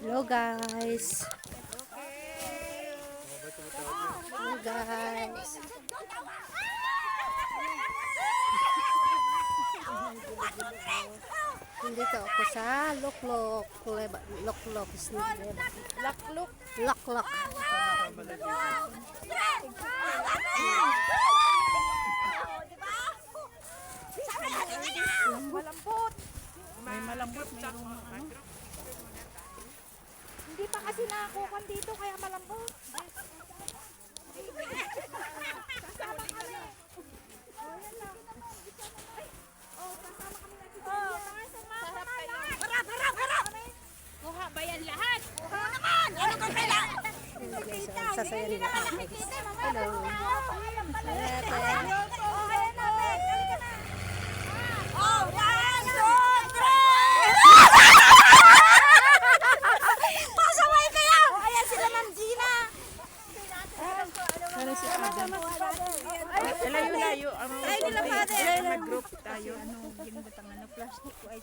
Hello guys. Hello guys. Nandito ako sa Loklok. Loklok. Loklok. Loklok. Malambot. May malambot na ano. Hindi pa kasi nakakukan dito kaya malambot. Sasama kami. Oh, yan lang. Ay, oh, sasama kami na dito. Oh, sarap kayo. Harap, harap, harap. Kuha ba yan lahat? Kuha naman. Ano kang kailangan? Sasaya nila. Hello. Oh, one, two, three! Pasaway kayo! Oh, ayan sila Ma'am Gina. Ano si Adam? Layo, layo. Ano, Ay, nila father. Mag-group tayo. Ano, ginatang ano, plastic ko ay.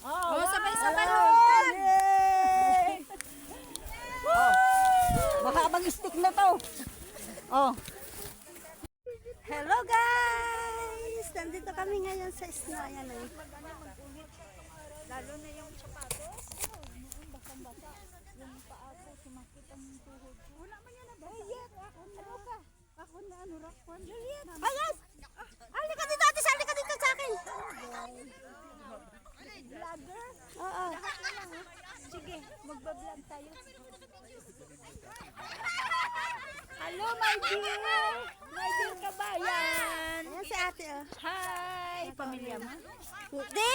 Oh, sabay-sabay. Mahabang stick na to. Oh. Hello guys! Nandito kami ngayon sa snow. Ayan eh. Lalo na yung sapatos. Basang-basa. Yung paa ko, sumakit ang tuhod. Wala man yan na ba? Juliet, ako na. Ano ka? Ako na, ano, rakwan. Juliet. Ayan! Halika dito, ate. Halika dito sa akin. Vlogger. Oo. Sige, magbablog tayo. Hello, my dear. My dear kabayan. Ayan si ate. Oh. Hi, pamilya mo? Hindi!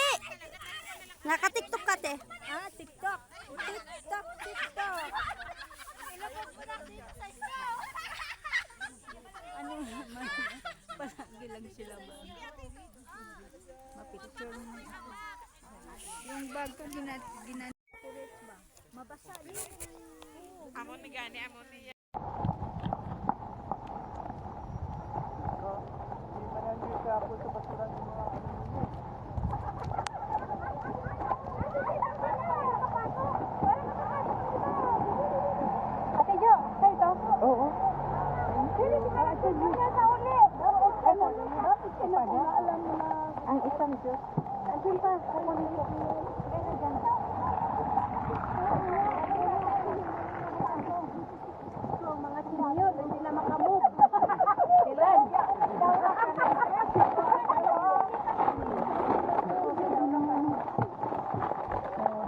Naka-tiktok ka, te. Ah, TikTok. TikTok, TikTok. Ilagay mo na dito sa snow. Ano naman? Palagi lang sila ba? Mapicture mo. Yung bag ko ginat ginat. Mabasa yun. Amo ni gani, amo ni Ate Jo, sa ito? Oo. Sino si Ate Jo? Kanya sa uli. Bakit ka na kung alam mo na ang isang Diyos? Andun pa, kukunin ko. Kaya dyan. So, mga sinayo, hindi na makamove. Ilan?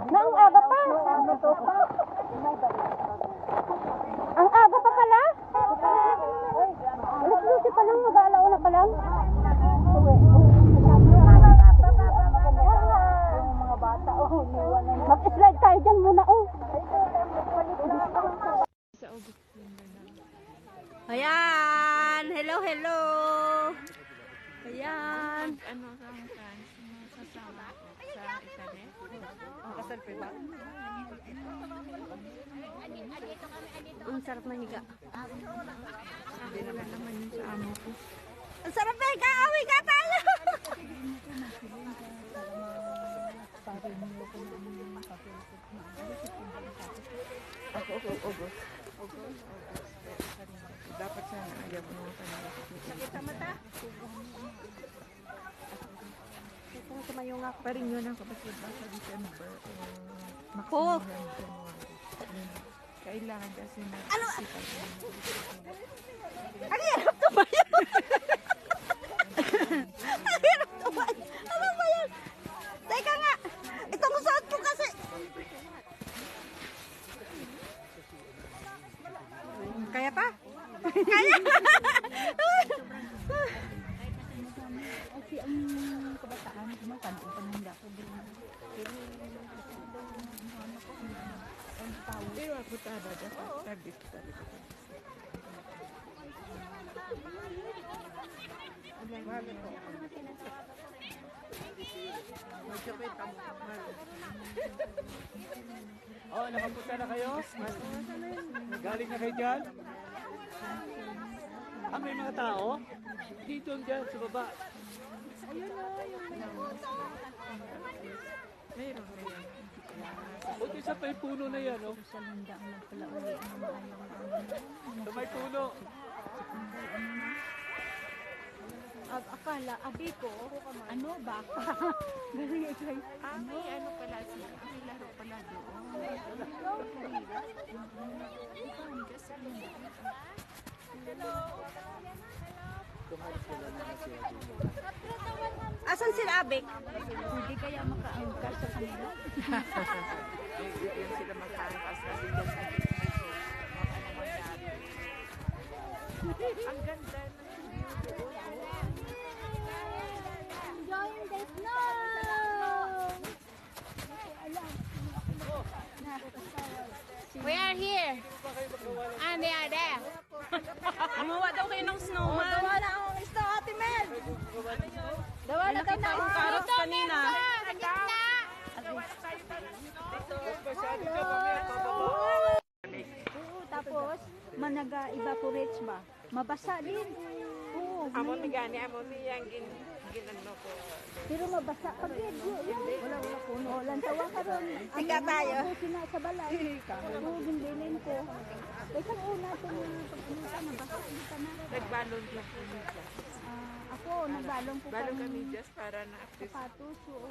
Nang aga pa. Ang aga pa pala? Alas 12 pa lang, mag-aalauna pa lang. Mag-slide tayo dyan muna, oh. Ayan! Hello, hello! Ayan! Ano sa kan? Sasama sa internet? Ang kasal pa ba? Ang sarap mahiga. Sabi na lang naman yun sa amo ko. Ang sarap mahiga! Awi ka tayo! Ako, ako, ako. Dapat sana ayaw mo naman kanila. Sakit sa mata. Ito na tumayo nga. Pa rin yun ang kapatid ba sa December o maximum January. Kailangan kasi na ano? Ang hirap tumayo! Ang hirap tumayo! Ano ba yan? Teka nga! Itong suot ko kasi! Kaya pa? Kaya! Kasi ang kabataan, kumakanta pa nang dako. Pero ako tada, dapat service talaga. Oh, nakapunta na kayo? Galing na kayo dyan? Ah, may mga tao? Dito dyan sa baba. Mayroon, mayroon. isa pa yung puno na yan, oh. Sa linda ang nagpalauli ang mga ayaw ang Sa may puno. Ag akala, abi ko, ano, baka. Gari kay, Ah, may ano pala sila. May laro pala doon. Asan sila Abik? hindi kaya makaangkas sa kanila. Yung sila magkaangkas kasi. Ang ganda They are there. Gumawa daw kayo ng snowman. Gawa na akong snow, Ate Mel. Gawa na daw na akong carrots kanina. Masyado ka mamaya pababa. Oo, tapos, managa evaporates ba? Mabasa din. Oo, Amo ni gani, amo ni yang gin ko. pero mabasa pag yun. Wala, wala ko. No, lantawa ka ron. Sika tayo. Ako sina sa balay. Oo, ginbilin ko. Kaysa una itong pagpunta, mabasa. Hindi ka na. Nagbalon lang po. Ah, ako, nagbalong ko Balon kami kami just para na at least, sapatos. Oo.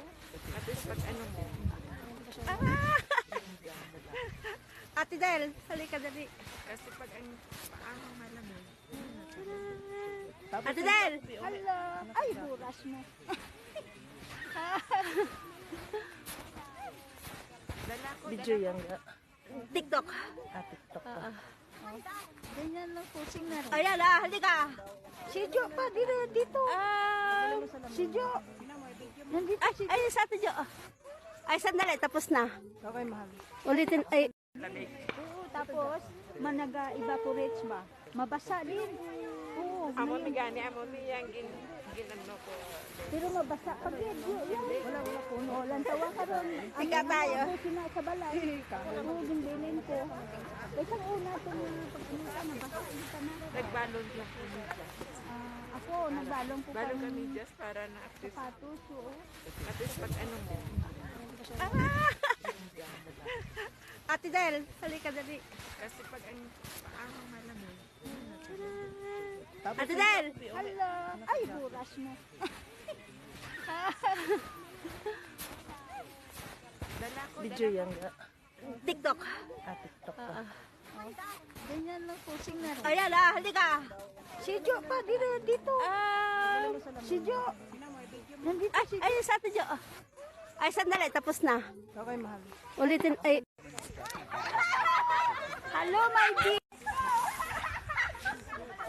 at least pag ano mo. Ate Del, halika dali. Kasi pag ang paano malamig. Ate Del! Hala, ay, buras mo. Video yan. TikTok. Ganyan lang pusing na rin. Ayan ah, halika. Si Jo pa, dito, dito. Ah, Si Jo. Nandito ay, si ay, sa Ate Jo. Ay, sandali, tapos na. Okay, mahal. Ulitin, ay. Oo, tapos, managa evaporates ba? Mabasa din. Amo ni gani, amo ni yang gin ginano ko. pero mabasa pag yun. Wala, wala ko. No, lantawa ka ron. Sika tayo. Sina sa balay. Oo, ginbilin ko. Kaysa una itong pagpunta, mabasa. Hindi ka na. Nagbalon lang po. Ah, ako, nagbalong ko Balon kami just para na at least, sapatos. Oo. at least pag ano mo. Ate Del, halika dali. Kasi pag ang paano malamig. Ate Del! Hala, ay, buras mo. Video yan. TikTok. Ganyan lang pusing na rin. Ayan ah, halika. Si Jo pa, dito, dito. Ah, Si Jo. Nandito ay, si ay, sa Ate Jo. Ay, sandali, tapos na. Okay, mahal. Ulitin, ay. Hello, my dear. Ano naman yan? Ate Jo, sa ito? Oo. Pero hindi ka nagsisigil sa uli. Ano? Bakit ka na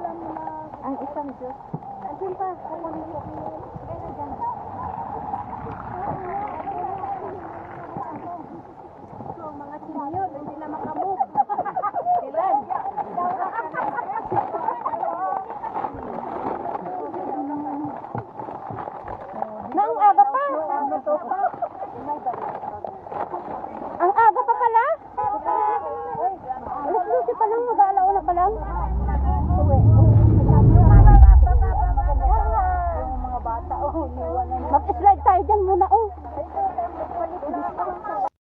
alam mo na ang isang Diyos? Andun pa, kukunin ko.